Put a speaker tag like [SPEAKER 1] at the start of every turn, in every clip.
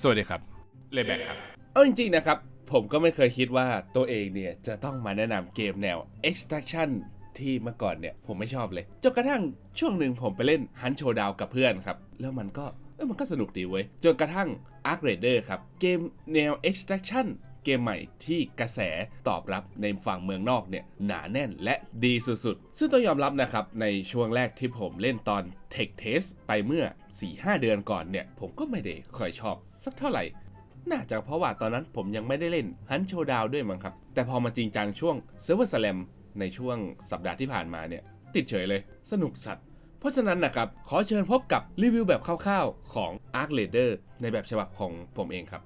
[SPEAKER 1] สวัสดีครับเลแบกครับ
[SPEAKER 2] เอาจริงๆนะครับ ผมก็ไม่เคยคิดว่าตัวเองเนี่ยจะต้องมาแนะนำเกมแนว extraction ที่เมื่อก่อนเนี่ยผมไม่ชอบเลยจนกระทั่งช่วงหนึ่งผมไปเล่นฮันโชดาวกับเพื่อนครับ แล้วมันก็เอ้ยมันก็สนุกดีเว้ยจนกระทั่ง Ark Raider ครับ เกมแนว extraction เกมใหม่ที่กระแสตอบรับในฝั่งเมืองนอกเนี่ยหนาแน่นและดีสุดๆ ซึ่งต้องยอมรับนะครับ ในช่วงแรกที่ผมเล่นตอน Tech Test ไปเมื่อ 4-5 เดือนก่อนเนี่ย ผมก็ไม่ได้ค่อยชอบสักเท่าไหร่ น่าจะเพราะว่าตอนนั้นผมยังไม่ได้เล่นฮันโชดาวด้วยมั้งครับ แต่พอมาจริงจังช่วงเซิร์ฟเวอร์สแลมในช่วงสัปดาห์ที่ผ่านมาเนี่ยติดเฉยเลย สนุกสัตว์เพราะฉะนั้นนะครับ ขอเชิญพบกับรีวิวแบบคร่าวๆ ของ Ark Raider ในแบบฉบับของผมเองครับ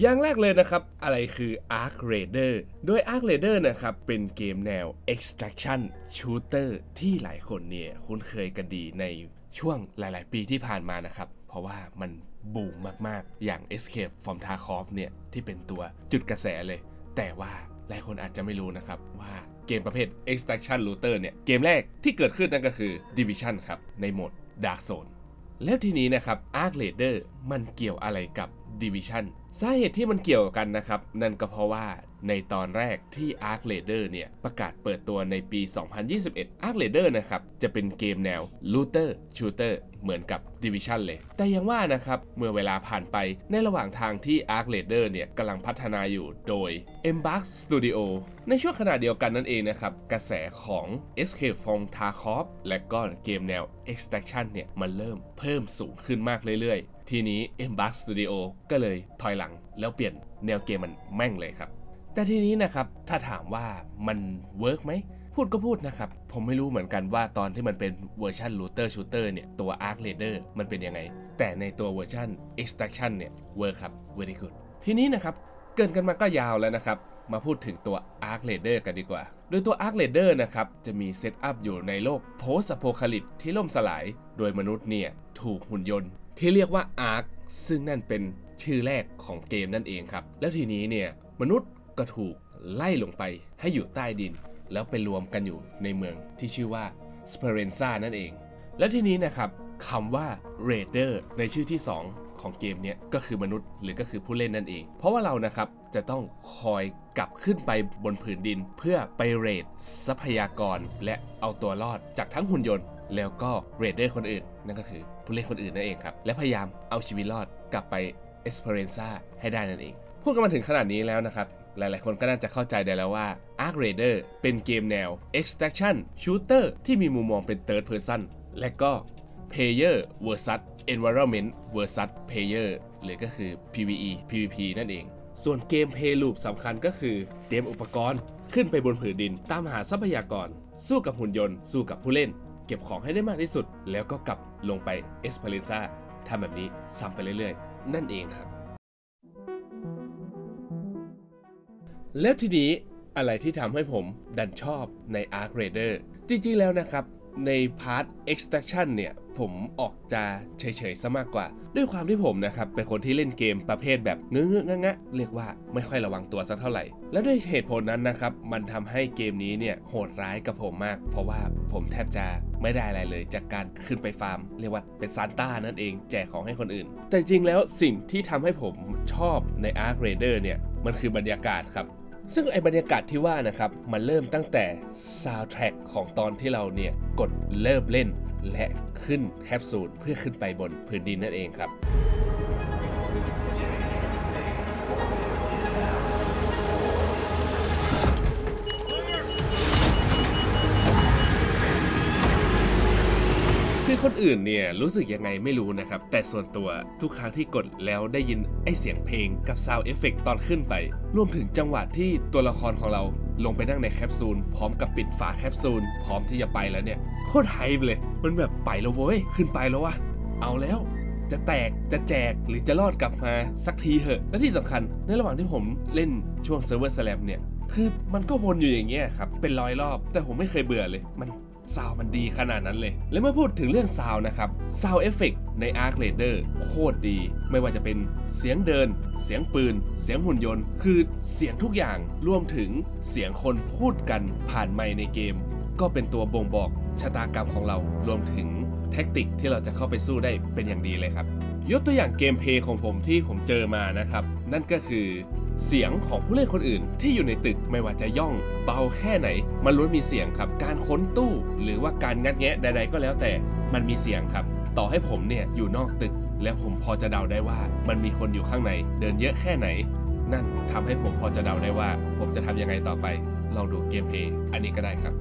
[SPEAKER 2] อย่างแรกเลยนะครับ อะไรคือ Ark Raider โดย Ark Raider นะครับ เป็นเกมแนว extraction shooter ที่หลายคนเนี่ยคุ้นเคยกันดีในช่วงหลาย ๆ ปีที่ผ่านมานะครับ เพราะว่ามันบูมมาก ๆ อย่าง Escape from Tarkov เนี่ย ที่เป็นตัวจุดกระแสเลย แต่ว่าหลายคนอาจจะไม่รู้นะครับว่าเกมประเภท extraction shooter เนี่ย เกมแรกที่เกิดขึ้นนั่นก็คือ Division ครับ ในโหมด Dark Zone แล้วทีนี้นะครับ Ark Raider มันเกี่ยวอะไรกับ Division สาเหตุที่มันเกี่ยวกันนะครับ นั่นก็เพราะว่าในตอนแรกที่ Ark Raider เนี่ยประกาศเปิดตัวในปี 2021 Ark Raider นะครับ จะเป็นเกมแนว Looter Shooter เหมือนกับ Division เลย แต่ยังว่านะครับ เมื่อเวลาผ่านไปในระหว่างทางที่ Ark Raider เนี่ยกำลังพัฒนาอยู่โดย Embark Studio ในช่วงขณะเดียวกันนั่นเองนะครับ กระแสของ Escape from Tarkov และก็เกมแนว Extraction เนี่ยมันเริ่มเพิ่มสูงขึ้นมากเรื่อยๆ ทีนี้ Embark Studio ก็เลยถอยหลังแล้วเปลี่ยนแนวเกมมันแม่งเลยครับ แต่ทีนี้นะครับถ้าถามว่ามันเวิร์กไหมพูดก็พูดนะครับ ผมไม่รู้เหมือนกันว่าตอนที่มันเป็นเวอร์ชัน Looter Shooter เนี่ยตัว Ark Raider มันเป็นยังไง แต่ในตัวเวอร์ชัน Extraction เนี่ยเวิร์กครับ very good ทีนี้นะครับเกินกันมาก็ยาวแล้วนะครับ มาพูดถึงตัว Ark Raider กันดีกว่า โดยตัว Ark Raider นะครับจะมีเซตอัพอยู่ในโลก Post Apocalypse ที่ล่มสลาย โดยมนุษย์เนี่ยถูกหุ่นยนต์ ที่เรียกว่า Ark ซึ่งนั่นเป็นชื่อแรกของเกมนั่นเองครับ แล้วทีนี้เนี่ยมนุษย์ก็ถูกไล่ลงไปให้อยู่ใต้ดิน แล้วไปรวมกันอยู่ในเมืองที่ชื่อว่า s p e r a n z a นั่นเอง แล้วทีนี้นะครับคำว่า Raider ในชื่อที่ 2 ของเกมเนี้ยก็คือมนุษย์หรือก็คือผู้เล่นนั่นเอง เพราะว่าเรานะครับจะต้องคอยกลับขึ้นไปบนผืนดิน เพื่อไปเรดทรัพยากรและเอาตัวรอดจากทั้งหุ่นยนต์ แล้วก็เรดเดอร์คนอื่น นั่นก็คือผู้เล่นคนอื่นนั่นเองครับ และพยายามเอาชีวิตรอดกลับไปเอสเพ r รนซาให้ได้นั่นเอง พูดกันมาถึงขนาดนี้แล้วนะครับ หลายๆ คนก็น่าจะเข้าใจได้แล้วว่า Ark Raider เป็นเกมแนว Extraction Shooter ที่มีมุมมองเป็น Third Person และก็ Player vs Environment vs Player หรือก็คือ PVE PVP นั่นเอง ส่วนเกมเพย์ลูปสำคัญก็คือเตรียมอุปกรณ์ ขึ้นไปบนผืนดิน ตามหาทรัพยากร สู้กับหุ่นยนต์ สู้กับผู้เล่น เก็บของให้ได้มากที่สุด แล้วก็กลับลงไปเอสเพลนซาทำแบบนี้ซ้ำไปเรื่อยๆ นั่นเองครับ แล้วทีนี้อะไรที่ทำให้ผมดันชอบใน Ark Raider จริงๆแล้วนะครับ ในพาร์ท extraction เนี่ย ผมออกจะเฉยๆซะมากกว่า ด้วยความที่ผมนะครับ เป็นคนที่เล่นเกมประเภทแบบเงื้อๆงะๆเรียกว่าไม่ค่อยระวังตัวสักเท่าไหร่ และด้วยเหตุผลนั้นนะครับ มันทำให้เกมนี้เนี่ย โหดร้ายกับผมมาก เพราะว่าผมแทบจะไม่ได้อะไรเลย จากการขึ้นไปฟาร์ม เรียกว่าเป็นซานต้านั่นเองแจกของให้คนอื่น แต่จริงแล้วสิ่งที่ทำให้ผมชอบใน Ark Raider เนี่ยมันคือบรรยากาศครับ ซึ่งไอบรรยากาศที่ว่านะครับ มันเริ่มตั้งแต่ซาวด์แทร็กของตอนที่เราเนี่ย กดเริ่มเล่นและขึ้นแคปซูลเพื่อขึ้นไปบนพื้นดินนั่นเองครับ คนอื่นเนี่ยรู้สึกยังไงไม่รู้นะครับ แต่ส่วนตัวทุกครั้งที่กดแล้วได้ยินไอเสียงเพลงกับซาวเอฟเฟกตอนขึ้นไป รวมถึงจังหวะที่ตัวละครของเราลงไปนั่งในแคปซูล พร้อมกับปิดฝาแคปซูล พร้อมที่จะไปแล้วเนี่ยโคตรไฮป์เลย มันแบบไปแล้วเว้ย ขึ้นไปแล้ววะเอาแล้วจะแตกจะแจกหรือจะรอดกลับมาสักทีเหอะ และที่สำคัญในระหว่างที่ผมเล่นช่วงเซิร์ฟเวอร์สแลมเนี่ย คือมันก็วนอยู่อย่างเงี้ยครับ เป็นร้อยรอบ แต่ผมไม่เคยเบื่อเลย มัน ซาวมันดีขนาดนั้นเลย และเมื่อพูดถึงเรื่องซาวนะครับซาวเอฟเฟกใน Arc Raider โคตรดี ไม่ว่าจะเป็นเสียงเดิน เสียงปืน เสียงหุ่นยนต์ คือเสียงทุกอย่างรวมถึงเสียงคนพูดกันผ่านไมค์ในเกม ก็เป็นตัวบ่งบอกชะตากรรมของเรารวมถึงแท็กติกที่เราจะเข้าไปสู้ได้เป็นอย่างดีเลยครับ ยกตัวอย่างเกมเพย์ของผมที่ผมเจอมานะครับ นั่นก็คือ เสียงของผู้เล่นคนอื่นที่อยู่ในตึกไม่ว่าจะย่อง เบาแค่ไหน มันล้วนมีเสียงครับ การค้นตู้ หรือว่าการงัดแงะใด ๆ ก็แล้วแต่ มันมีเสียงครับ ต่อให้ผมเนี่ยอยู่นอกตึก แล้วผมพอจะเดาได้ว่า มันมีคนอยู่ข้างใน เดินเยอะแค่ไหน นั่นทำให้ผมพอจะเดาได้ว่า ผมจะทำยังไงต่อไปลองดูเกมเพย์อันนี้ก็ได้ครับ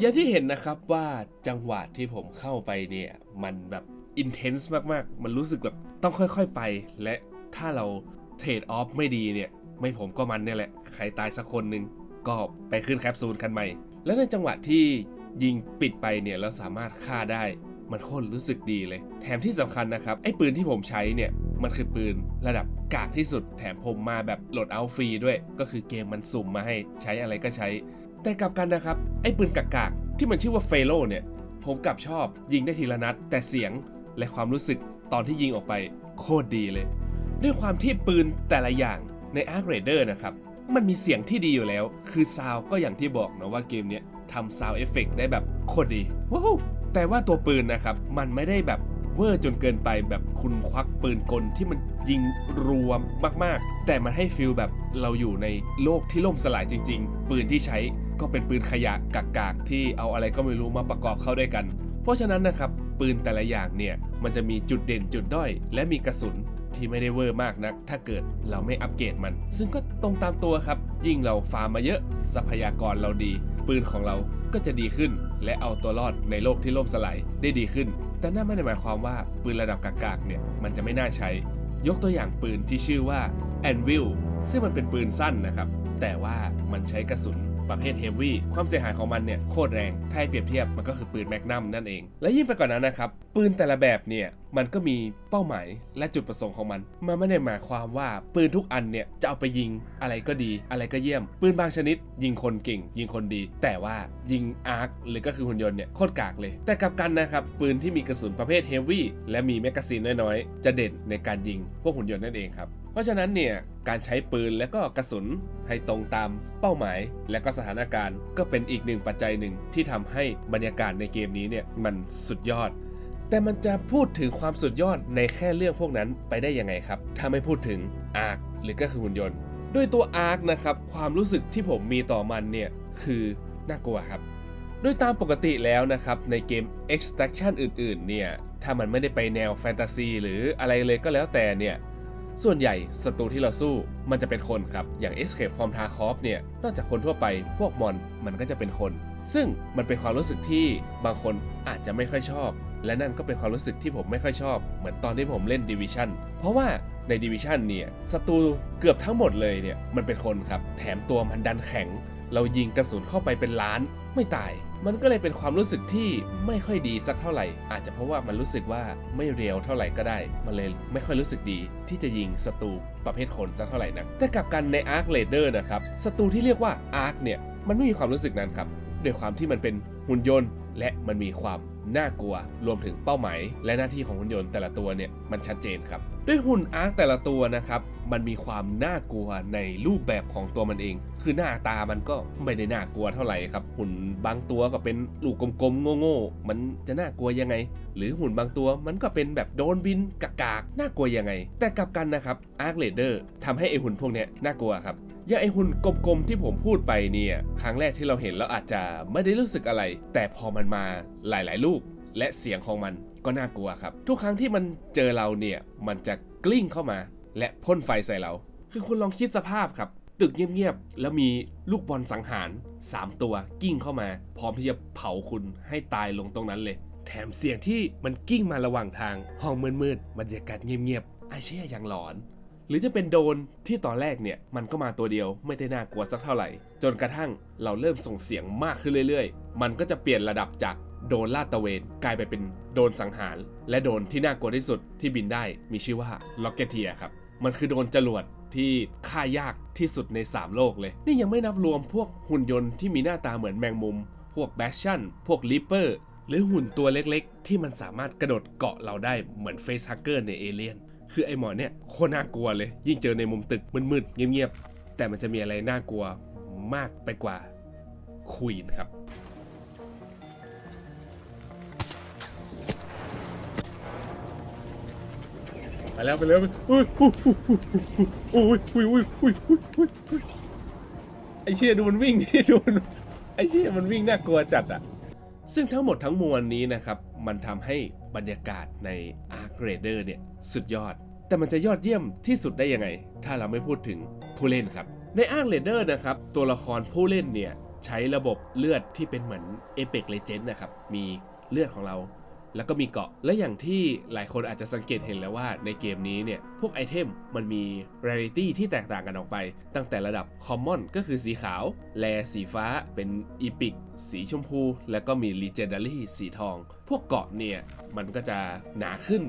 [SPEAKER 2] อย่างที่เห็นนะครับว่าจังหวะที่ผมเข้าไปเนี่ยมันแบบอินเทนส์มากๆ มันรู้สึกแบบต้องค่อยๆไป และถ้าเราเทรดออฟไม่ดีเนี่ยไม่ผมก็มันเนี่ยแหละ ใครตายสักคนหนึ่งก็ไปขึ้นแคปซูลคันใหม่ และในจังหวะที่ยิงปิดไปเนี่ยเราสามารถฆ่าได้มันโคตรรู้สึกดีเลย แถมที่สำคัญนะครับ ไอ้ปืนที่ผมใช้เนี่ย มันคือปืนระดับกากที่สุด แถมผมมาแบบโหลดเอาฟรีด้วย ก็คือเกมมันสุ่มมาให้ใช้อะไรก็ใช้ แต่กลับกันนะครับ ไอ้ปืนกากๆ ที่มันชื่อว่าเฟโลเนี่ย ผมกลับชอบยิงได้ทีละนัด แต่เสียงและความรู้สึกตอนที่ยิงออกไปโคตรดีเลย ด้วยความที่ปืนแต่ละอย่างใน Arc Raider นะครับ มันมีเสียงที่ดีอยู่แล้ว คือซาวก็อย่างที่บอกนะว่าเกมเนี้ยทำซาวเอฟเฟกได้แบบโคตรดีว้าวแต่ว่าตัวปืนนะครับ มันไม่ได้แบบเวอร์จนเกินไปแบบคุณควักปืนกลที่มันยิงรวมมากๆ แต่มันให้ฟิลแบบเราอยู่ในโลกที่ล่มสลายจริง ๆ ปืนที่ใช้ ก็เป็นปืนขยะกากๆ ที่เอาอะไรก็ไม่รู้มาประกอบเข้าด้วยกัน เพราะฉะนั้นนะครับปืนแต่ละอย่างเนี่ยมันจะมีจุดเด่นจุดด้อย และมีกระสุนที่ไม่ได้เวอร์มากนัก ถ้าเกิดเราไม่อัปเกรดมัน ซึ่งก็ตรงตามตัวครับ ยิ่งเราฟาร์มมาเยอะทรัพยากรเราดี ปืนของเราก็จะดีขึ้น และเอาตัวรอดในโลกที่ล่มสลายได้ดีขึ้น แต่นั่นไม่ได้หมายความว่าปืนระดับกากๆเนี่ยมันจะไม่น่าใช้ ยกตัวอย่างปืนที่ชื่อว่า Anvil ซึ่งมันเป็นปืนสั้นนะครับแต่ว่ามันใช้กระสุน ประเภทเฮฟวี่ความเสียหายของมันเนี่ยโคตรแรงถ้าให้เปรียบเทียบมันก็คือปืนแมกนัมนั่นเอง และยิ่งไปกว่านนั้นนะครับ ปืนแต่ละแบบเนี่ยมันก็มีเป้าหมายและจุดประสงค์ของมัน มันไม่ได้หมายความว่าปืนทุกอันเนี่ยจะเอาไปยิงอะไรก็ดี อะไรก็เยี่ยม ปืนบางชนิด ยิงคนเก่ง ยิงคนดี แต่ว่ายิงอาร์คหรือก็คือหุ่นยนต์เนี่ยโคตรกากเลย แต่กลับกันนะครับ ปืนที่มีกระสุนประเภทเฮฟวี่และมีแมกกาซีนน้อยๆ จะเด่นในการยิงพวกหุ่นยนต์นั่นเองครับ ราะฉะนั้นเนี่ยการใช้ปืนและก็กระสุนให้ตรงตามเป้าหมาย และก็สถานการณ์ ก็เป็นอีกหนึ่งปัจจัยหนึ่งที่ทำให้บรรยากาศในเกมนี้เนี่ยมันสุดยอด แต่มันจะพูดถึงความสุดยอดในแค่เรื่องพวกนั้นไปได้ยังไงครับ ถ้าไม่พูดถึงอาร์คหรือก็คือหุ่นยนต์ ด้วยตัวอาร์คนะครับความรู้สึกที่ผมมีต่อมันเนี่ยคือน่ากลัวครับโดยตามปกติแล้วนะครับในเกม extraction อื่นๆ เนี่ยถ้ามันไม่ได้ไปแนวแฟนตาซีหรืออะไรเลยก็แล้วแต่เนี่ย ส่วนใหญ่ศัตรูที่เราสู้มันจะเป็นคนครับ อย่าง Escape from Tarkov เนี่ย นอกจากคนทั่วไปพวกมอนมันก็จะเป็นคน ซึ่งมันเป็นความรู้สึกที่บางคนอาจจะไม่ค่อยชอบ และนั่นก็เป็นความรู้สึกที่ผมไม่ค่อยชอบ เหมือนตอนที่ผมเล่น Division เพราะว่าใน Division เนี่ยศัตรูเกือบทั้งหมดเลยเนี่ยมันเป็นคนครับ แถมตัวมันดันแข็ง เรายิงกระสุนเข้าไปเป็นล้าน ไม่ตาย มันก็เลยเป็นความรู้สึกที่ไม่ค่อยดีสักเท่าไหร่ อาจจะเพราะว่ามันรู้สึกว่าไม่เรียวเท่าไหร่ก็ได้ มันเลยไม่ค่อยรู้สึกดีที่จะยิงศัตรูประเภทคนสักเท่าไหร่นะแต่กลับกันใน Arc Raider นะครับศัตรูที่เรียกว่า Arc เนี่ยมันไม่มีความรู้สึกนั้นครับด้วยความที่มันเป็นหุ่นยนต์และมันมีความน่ากลัว รวมถึงเป้าหมาย และหน้าที่ของหุ่นยนต์แต่ละตัวเนี่ยมันชัดเจนครับ ด้วยหุ่นอาร์คแต่ละตัวนะครับ มันมีความน่ากลัวในรูปแบบของตัวมันเอง คือหน้าตามันก็ไม่ได้น่ากลัวเท่าไหร่ครับ หุ่นบางตัวก็เป็นลูกกลมๆโง่ๆมันจะน่ากลัวยังไง หรือหุ่นบางตัวมันก็เป็นแบบโดนบินกากๆน่ากลัวยังไง แต่กลับกันนะครับอาร์คเรเดอร์ทำให้ไอหุ่นพวกเนี้ยน่ากลัวครับอย่างไอหุ่นกลมๆที่ผมพูดไปเนี่ย ครั้งแรกที่เราเห็นแล้วอาจจะไม่ได้รู้สึกอะไร แต่พอมันมาหลายๆ ลูก และเสียงของมันก็น่ากลัวครับ ทุกครั้งที่มันเจอเราเนี่ยมันจะกลิ้งเข้ามา และพ่นไฟใส่เรา คือคุณลองคิดสภาพครับ ตึกเงียบๆแล้วมีลูกบอลสังหาร 3 ตัวกิ้งเข้ามา พร้อมที่จะเผาคุณให้ตายลงตรงนั้นเลย แถมเสียงที่มันกิ้งมาระหว่างทาง ห้องมืดๆบรรยากาศเงียบๆไอเชี่ยยังหลอนหรือจะเป็นโดนที่ตอนแรกเนี่ยมันก็มาตัวเดียวไม่ได้น่ากลัวสักเท่าไหร่ จนกระทั่งเราเริ่มส่งเสียงมากขึ้นเรื่อยๆ มันก็จะเปลี่ยนระดับจาก โดนลาดตะเวนกลายไปเป็นโดนสังหาร และโดนที่น่ากลัวที่สุดที่บินได้มีชื่อว่าล็อกเก t เทียครับ มันคือโดนจรวดที่ฆ่ายากที่สุดใน 3 โลกเลย นี่ยังไม่นับรวมพวกหุ่นยนต์ที่มีหน้าตาเหมือนแมงมุม พวกแบชชั่น พวกลิปเปอร์ หรือหุ่นตัวเล็กๆ ที่มันสามารถกระโดดเกาะเราได้เหมือนเฟซฮักเกอร์ในเอเลียน คือไอหมอเนี่ยโคตรน่ากลัวเลย ยิ่งเจอในมุมตึกมืดๆเงียบๆ แต่มันจะมีอะไรน่ากลัวมากไปกว่าควีนครับ ไปแล้วไปแล้วอุ้ยอุ้ยอุ้ยอุ้ยอุ้ยอุ้ยอุ้ยอุ้ยอุ้ยไอเชี่ยดูมันวิ่งนี่ดูมันไอเชี่ยมันวิ่งน่ากลัวจัดอะซึ่งทั้งหมดทั้งมวลนี้นะครับ มันทำให้บรรยากาศใน Arc Raider เนี่ย สุดยอด แต่มันจะยอดเยี่ยมที่สุดได้ยังไง ถ้าเราไม่พูดถึงผู้เล่นครับ ใน Arc Raider นะครับ ตัวละครผู้เล่นเนี่ย ใช้ระบบเลือดที่เป็นเหมือน Apex Legends นะครับ มีเลือดของเรา แล้วก็มีเกาะ และอย่างที่หลายคนอาจจะสังเกตเห็นแล้วว่าในเกมนี้เนี่ย พวกไอเทมมันมี rarity ที่แตกต่างกันออกไป ตั้งแต่ระดับ common ก็คือสีขาว แลสีฟ้าเป็น epic สีชมพู แล้วก็มี legendary สีทอง พวกเกาะเนี่ย มันก็จะหนาขึ้น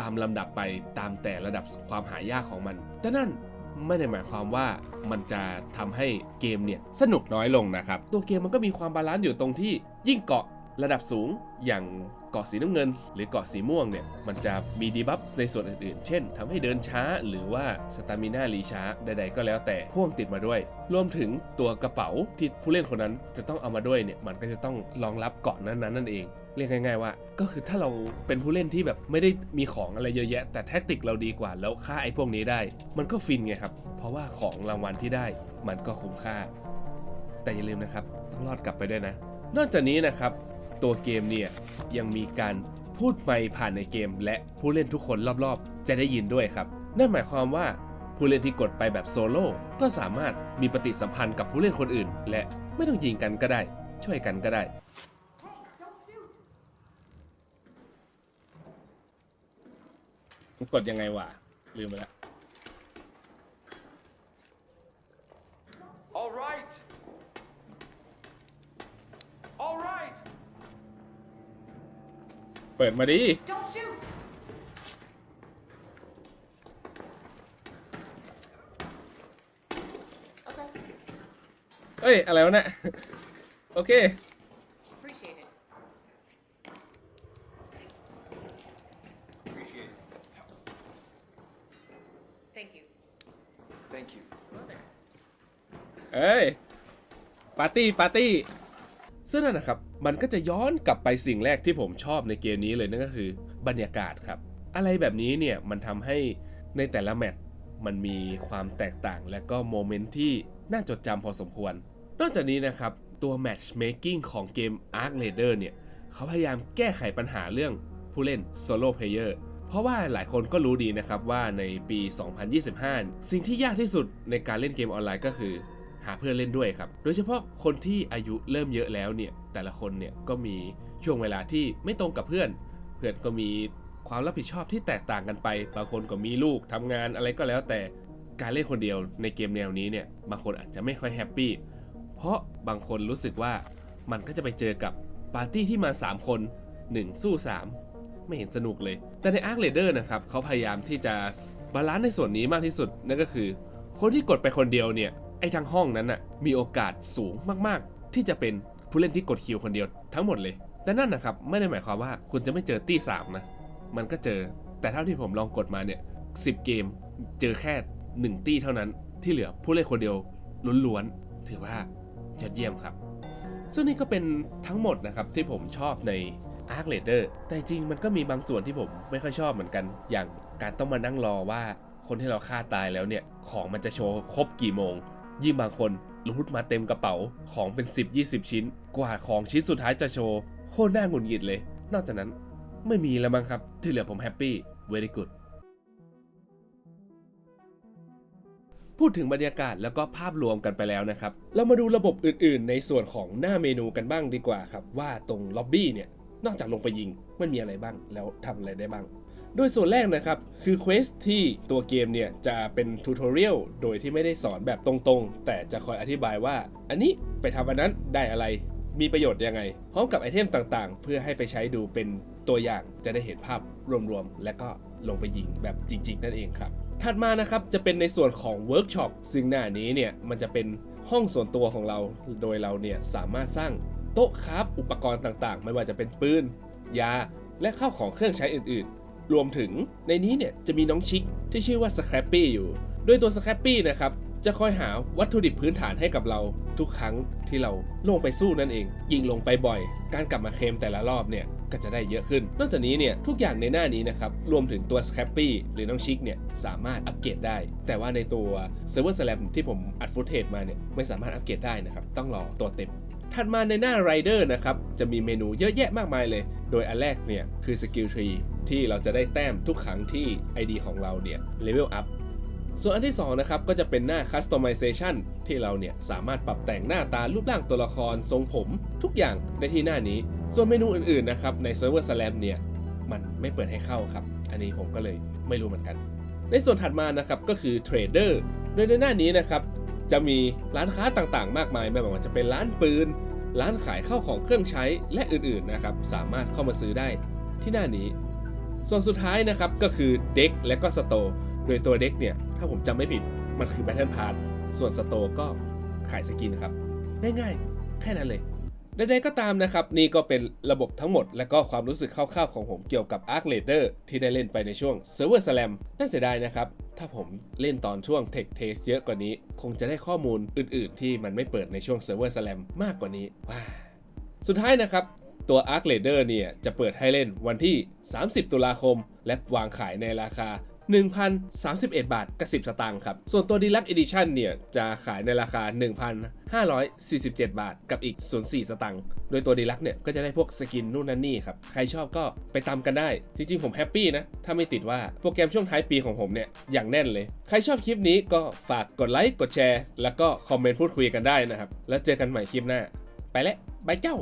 [SPEAKER 2] ตามลำดับไปตามแต่ระดับความหายากของมัน แต่นั่นไม่ได้หมายความว่ามันจะทำให้เกมเนี่ยสนุกน้อยลงนะครับ ตัวเกมมันก็มีความบาลานซ์อยู่ตรงที่ยิ่งเกาะระดับสูงอย่าง กาะสีน้ำเงิน หรือเกาะสีม่วงเนี่ยมันจะมีดีบัฟในส่วนอื่นๆ เช่นทำให้เดินช้าหรือว่าสตามิน่ารีช้าใด ๆ ก็แล้วแต่พ่วงติดมาด้วย รวมถึงตัวกระเป๋าที่ผู้เล่นคนนั้นจะต้องเอามาด้วยเนี่ยมันก็จะต้องรองรับเกาะนั้นๆนั่นเองเรียกง่ายๆว่า ก็คือถ้าเราเป็นผู้เล่นที่แบบไม่ได้มีของอะไรเยอะแยะ แต่แท็กติกเราดีกว่าแล้วฆ่าไอ้พวกนี้ได้ มันก็ฟินไงครับ เพราะว่าของรางวัลที่ได้ มันก็คุ้มค่า แต่อย่าลืมนะครับ ต้องรอดกลับไปด้วยนะ นอกจากนี้นะครับ ตัวเกมเนี่ยยังมีการพูดไมค์ผ่านในเกม และผู้เล่นทุกคนรอบๆ จะได้ยินด้วยครับ นั่นหมายความว่าผู้เล่นที่กดไปแบบโซโล่ก็สามารถมีปฏิสัมพันธ์กับผู้เล่นคนอื่น และไม่ต้องยิงกันก็ได้ ช่วยกันก็ได้ กดยังไงวะ ลืมไปแล้ว
[SPEAKER 3] All right. All right.
[SPEAKER 2] เปิดมาดิ
[SPEAKER 4] Don't shoot!
[SPEAKER 2] เอ้ย อะไรวะเนี่ยโอเค
[SPEAKER 4] Appreciate it.
[SPEAKER 3] Appreciate it.
[SPEAKER 4] Thank you.
[SPEAKER 3] Thank you.
[SPEAKER 4] Hello there.
[SPEAKER 2] เอ้ย ปาร์ตี้ ปาร์ตี้ซึ่งนั่นนะครับ มันก็จะย้อนกลับไปสิ่งแรกที่ผมชอบในเกมนี้เลยนั่นก็คือบรรยากาศครับ อะไรแบบนี้เนี่ยมันทำให้ในแต่ละแมตช์มันมีความแตกต่างและก็โมเมนต์ที่น่าจดจำพอสมควร นอกจากนี้นะครับ ตัว Matchmaking ของเกม Arc Raider เนี่ยเขาพยายามแก้ไขปัญหาเรื่องผู้เล่น Solo Player เพราะว่าหลายคนก็รู้ดีนะครับว่าในปี 2025 สิ่งที่ยากที่สุดในการเล่นเกมออนไลน์ก็คือ หาเพื่อนเล่นด้วยครับ โดยเฉพาะคนที่อายุเริ่มเยอะแล้วเนี่ย แต่ละคนเนี่ยก็มีช่วงเวลาที่ไม่ตรงกับเพื่อน เพื่อนก็มีความรับผิดชอบที่แตกต่างกันไป บางคนก็มีลูกทำงานอะไรก็แล้วแต่การเล่นคนเดียวในเกมแนวนี้เนี่ย บางคนอาจจะไม่ค่อยแฮปปี้ เพราะบางคนรู้สึกว่ามันก็จะไปเจอกับปาร์ตี้ที่มา 3 คน 1 สู้ 3 ไม่เห็นสนุกเลย แต่ใน Arc Raider นะครับเขาพยายามที่จะบาลานซ์ในส่วนนี้มากที่สุด นั่นก็คือ คนที่กดไปคนเดียวเนี่ย ไอ้ทั้งห้องนั้นน่ะมีโอกาสสูงมากๆ ที่จะเป็นผู้เล่นที่กดคิวคนเดียวทั้งหมดเลย แต่นั่นนะครับไม่ได้หมายความว่าคุณจะไม่เจอตี้สามนะ มันก็เจอ แต่เท่าที่ผมลองกดมาเนี่ยสิเกมเจอแค่ 1 ตี้เท่านั้นที่เหลือผู้เล่นคนเดียวล้วนๆ ถือว่ายอดเยี่ยมครับ ซึ่งนี่ก็เป็นทั้งหมดนะครับที่ผมชอบใน Arc Raider แต่จริงมันก็มีบางส่วนที่ผมไม่ค่อยชอบเหมือนกัน อย่างการต้องมานั่งรอว่าคนที่เราฆ่าตายแล้วเนี่ย ของมันจะโชว์ครบกี่โมง ยิ่งบางคนรูดมาเต็มกระเป๋าของเป็น 10-20 ชิ้น กว่าของชิ้นสุดท้ายจะโชว์โคตรน่าหงุดหงิดเลย นอกจากนั้นไม่มีแล้วมั้งครับ ที่เหลือผมแฮปปี้ very good พูดถึงบรรยากาศแล้วก็ภาพรวมกันไปแล้วนะครับ เรามาดูระบบอื่นๆ ในส่วนของหน้าเมนูกันบ้างดีกว่าครับ ว่าตรงล็อบบี้เนี่ย นอกจากลงไปยิงมันมีอะไรบ้างแล้วทำอะไรได้บ้าง โดยส่วนแรกนะครับ คือเควสที่ตัวเกมเนี่ยจะเป็นทูทอเรียลโดยที่ไม่ได้สอนแบบตรงๆ แต่จะคอยอธิบายว่า อันนี้ไปทำอันนั้นได้อะไร มีประโยชน์ยังไง พร้อมกับไอเทมต่างๆ เพื่อให้ไปใช้ดูเป็นตัวอย่างจะได้เห็นภาพรวมๆ และก็ลงไปยิงแบบจริง ๆ นั่นเองครับ ถัดมานะครับจะเป็นในส่วนของเวิร์กช็อปซึ่งหน้านี้เนี่ยมันจะเป็นห้องส่วนตัวของเรา โดยเราเนี่ยสามารถสร้างโต๊ะคราฟอุปกรณ์ต่างๆ ไม่ว่าจะเป็นปืนยา และข้าวของเครื่องใช้อื่น รวมถึงในนี้เนี่ยจะมีน้องชิคที่ชื่อว่าสแครปปี้อยู่โดยตัวสแครปปี้นะครับจะคอยหาวัตถุดิบพื้นฐานให้กับเราทุกครั้งที่เราลงไปสู้นั่นเอง ยิงลงไปบ่อย การกลับมาเคลมแต่ละรอบเนี่ยก็จะได้เยอะขึ้น นอกจากนี้เนี่ยทุกอย่างในหน้านี้นะครับรวมถึงตัวสแครปปี้หรือน้องชิคเนี่ยสามารถอัปเกรดได้ แต่ว่าในตัวเซิร์ฟเวอร์สแลมที่ผมอัดฟุตเทจมาเนี่ยไม่สามารถอัปเกรดได้นะครับต้องรอตัวเต็มถัดมาในหน้า Rider นะครับจะมีเมนูเยอะแยะมากมายเลย โดยอันแรกเนี่ยคือสกิลทรี ที่เราจะได้แต้มทุกครั้งที่ ID ของเราเนี่ยเลเวลอัพส่วนอันที่2นะครับก็จะเป็นหน้า Customization ที่เราเนี่ยสามารถปรับแต่งหน้าตารูปร่างตัวละครทรงผมทุกอย่างในที่หน้านี้ ส่วนเมนูอื่นๆนะครับใน Server Slam เนี่ยมันไม่เปิดให้เข้าครับ อันนี้ผมก็เลยไม่รู้เหมือนกัน ในส่วนถัดมานะครับก็คือ Trader โดยในหน้านี้นะครับจะมีร้านค้าต่างๆ มากมายไม่ว่าจะเป็นร้านปืน ร้านขายข้าวของเครื่องใช้และอื่นๆนะครับสามารถเข้ามาซื้อได้ที่หน้านี้ ส่วนสุดท้ายนะครับก็คือเด็กและก็สโตโดยตัวเด็กเนี่ย ถ้าผมจำไม่ผิดมันคือ Battle Pass ส่วนสโตก็ขายสกินครับ ง่ายๆ แค่นั้นเลยใดๆก็ตามนะครับ นี่ก็เป็นระบบทั้งหมด และก็ความรู้สึกคร่าวๆของผมเกี่ยวกับ Arc Raider ที่ได้เล่นไปในช่วง Server Slam น่าเสียดายนะครับ ถ้าผมเล่นตอนช่วง Tech Test เยอะกว่านี้ คงจะได้ข้อมูลอื่นๆ ที่มันไม่เปิดในช่วง Server Slam มากกว่านี้ว้าสุดท้ายนะครับ ตัว Arc Raider เนี่ยจะเปิดให้เล่นวันที่ 30 ตุลาคม และวางขายในราคา 1,031 บาทกับ 10 สตางค์ครับ ส่วนตัว Deluxe Edition เนี่ยจะขายในราคา 1,547 บาทกับอีก 04 สตางค์ โดยตัว Deluxe เนี่ยก็จะได้พวกสกินนู่นนั่นนี่ครับ ใครชอบก็ไปตามกันได้ จริงๆ ผมแฮปปี้นะ ถ้าไม่ติดว่าโปรแกรมช่วงท้ายปีของผมเนี่ยอย่างแน่นเลย ใครชอบคลิปนี้ก็ฝากกดไลค์ กดแชร์ แล้วก็คอมเมนต์พูดคุยกันได้นะครับ แล้วเจอกันใหม่คลิปหน้า ไปแล้วบายเจ้า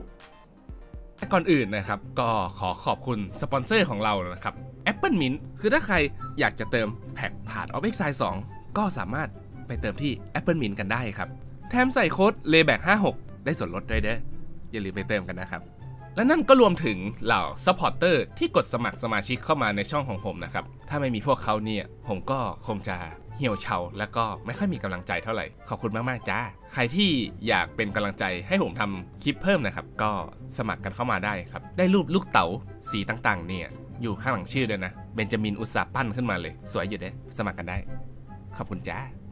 [SPEAKER 1] แต่ก่อนอื่นนะครับ ก็ขอขอบคุณสปอนเซอร์ของเรานะครับ Apple Mint คือถ้าใครอยากจะเติมแพ็กผ่าน Opex 2ก็สามารถไปเติมที่ Apple Mint กันได้ครับ แถมใส่โค้ด layback 56ได้ส่วนลดด้วยเด้ออย่าลืมไปเติมกันนะครับ และนั่นก็รวมถึงเหล่าซัพพอร์เตอร์ที่กดสมัครสมาชิกเข้ามาในช่องของผมนะครับ ถ้าไม่มีพวกเขาเนี่ย ผมก็คงจะเหี่ยวเฉาแล้วก็ไม่ค่อยมีกำลังใจเท่าไหร่ ขอบคุณมาก ๆ จ้า ใครที่อยากเป็นกำลังใจให้ผมทำคลิปเพิ่มนะครับ ก็สมัครกันเข้ามาได้ครับ ได้รูปลูกเต๋าสีต่างๆ เนี่ย อยู่ข้างหลังชื่อด้วยนะ เบนจามินอุตสาปั้นขึ้นมาเลย สวยอยู่เด้ สมัครกันได้ ขอบคุณจ้า